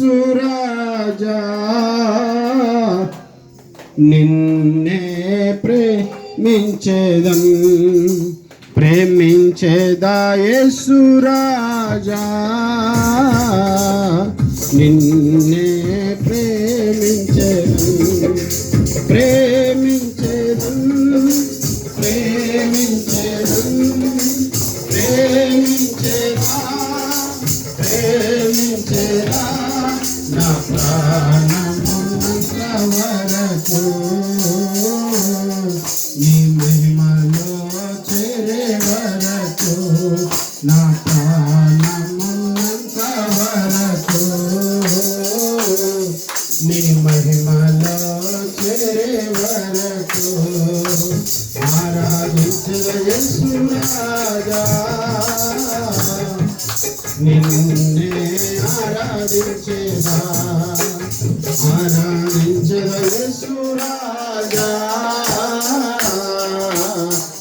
ప్రేమించేదాయేసురాజా నిన్నే ప్రేమించేదం ప్రేమించేదాయసురాజా నిన్నే ప్రేమించేదం ప్రేమించేదం ప్రేమించేదం ప్రేమించేదా? ప్రేమించేదా నా ప్రాణమున్నంత వరకు నీ మహిమలో చేరే వరకు నా ప్రాణమున్నంత వరకు నీ మహిమలో చేరే వరకు ఆరాధించగా నిన్నే ఆరాధించేదా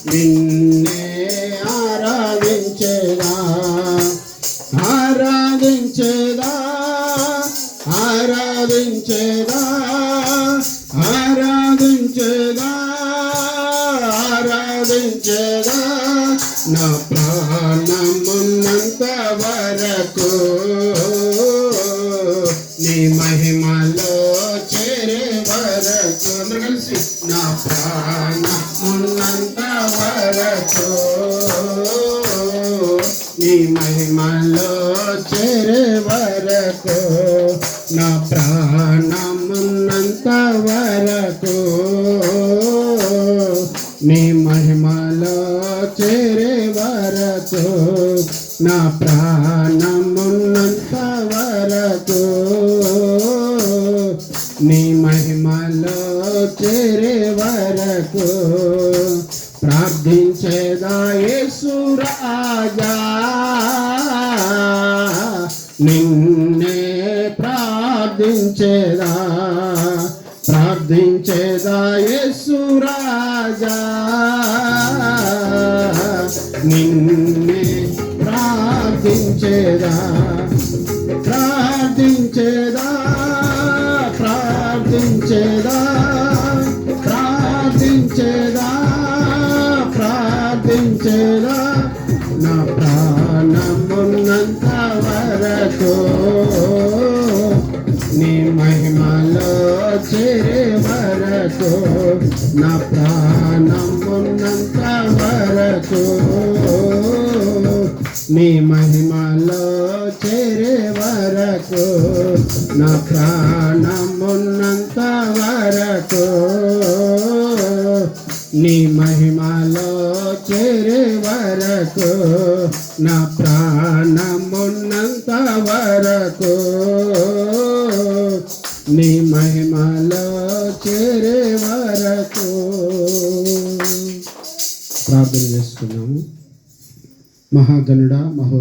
నిన్నే ఆరాధించేదా ఆరాధించేదా ఆరాధించేదా ఆరాధించేదా ఆరాధించేదా నా ప్రాణమున్నంత వరకు చేరే వరకు నా ప్రాణమున్నంత వరకు నీ మహిమలో చేరే వరకు నా ప్రాణమున్నంత వరకు నీ మహిమలో చేరే వరకు ప్రార్థించేదా ప్రార్థించేదాయేసురాజా నిన్నే ప్రార్థించేదా? ప్రార్థించేదా యేసురాజా నిన్నే ప్రార్థించేదా? ప్రార్థించేదా? ప్రార్థించేదా? ప్రార్థించేదా? వరకు నా ప్రాణమున్నంత వరకు నీ మహిమలో చేరే వరకు నా ప్రాణమున్నంత వరకు నీ మహిమలో చేరే వరకు నా ప్రాణమున్నంత వరకు ప్రార్థన చేసుకున్నాము మహాగణుడ మహో